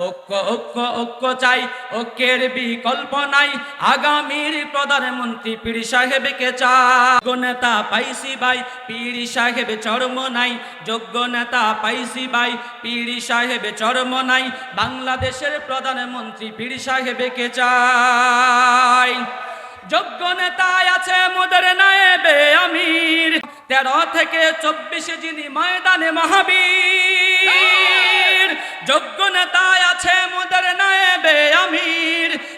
ঐক্য ঐক্য ঐক্য চাই। ঐক্যের বিকল্প নাই। আগামীর প্রধানমন্ত্রী পীর সাহেবকে চাই। নেতা পাইসি ভাই, পীর সাহেব চরম নাই। যোগ্য নেতা পাইসি ভাই, পীর সাহেব চরম নাই। বাংলাদেশের প্রধানমন্ত্রী পীর সাহেবকে চাই। যোগ্য নেতায় আছে মোদের নায়েবে আমির। তেরো থেকে চব্বিশে যিনি ময়দানে মহাবীর।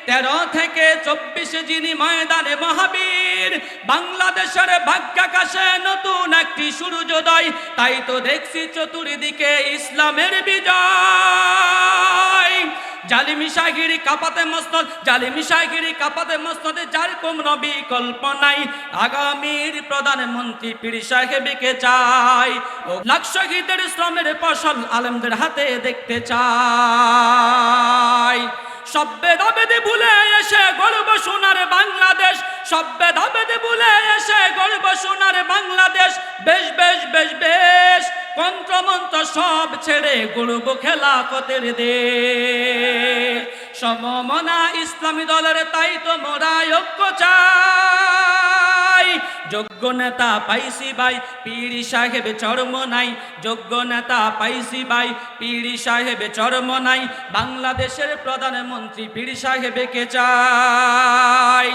তেরো থেকে চব্বিশে যিনি ময়দানে মহাবীর, বাংলাদেশের ভাগ্যাকাশে নতুন একটি সূর্যোদয়। তাই তো দেখছি চতুর্দিকে ইসলামের বিজয়। জালিমি শাহিরি কাপাতে মসনদ, জালিমি শাহিরি কাপাতে মসনদে, যার কোন বিকল্প নাই। আগামীর প্রধানমন্ত্রী পীর সাহেবকে চাই ও লাখ শহীদের শ্রমের ফসল আলেমদের হাতে দেখতে চাই। সব ভুলে এসে গর্ব সোনার বাংলাদেশ সব ভুলে এসে গর্ব সোনার বাংলাদেশ। বেশ বেশ বেশ বেশ কন্ত্রমন্ত্র সব ছেড়ে গড়ব খেলাফতের দেশ। সমমনা ইসলামী দলের তাই তো মোরা চাই যোগ্য নেতা পাইসি ভাই, পীরি সাহেব চরম নাই। যোগ্য নেতা পাইসি ভাই, পীরি সাহেব চরম নাই। বাংলাদেশের প্রধানমন্ত্রী পীর সাহেবকে চাই?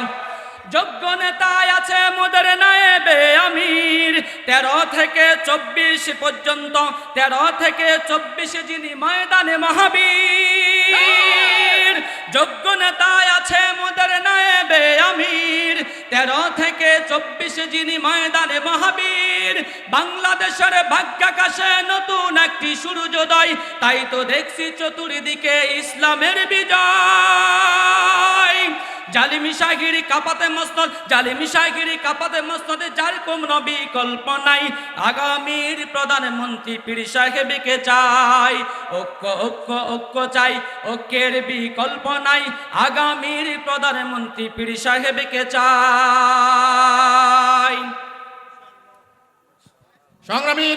যোগ্য নেতায় আছে মোদের নায়েবে আমির। তেরো থেকে চব্বিশ পর্যন্ত, তেরো থেকে চব্বিশে যিনি ময়দানে মহাবীর। যোগ্য নেতায় আছে মোদের আমির তেরো থেকে চব্বিশে যিনি ময়দানে মহাবীর, বাংলাদেশের ভাগ্যাকাশে নতুন একটি সূর্যোদয়। তাই তো দেখছি চতুর্দিকে ইসলামের বিজয়। জালিমি শাহিরি কাপাতে মস্তদ জালিমি শাহিরি কাপাতে মসনদে যার নবী কল্পনাই আগামীর প্রধানমন্ত্রী পীর সাহেবকে চাই। ঐক্য ঐক্য ঐক্য চাই ওকের বিকল্প নাই। আগামীর প্রধানমন্ত্রী পীর সাহেবকে চাই। সংগ্রামী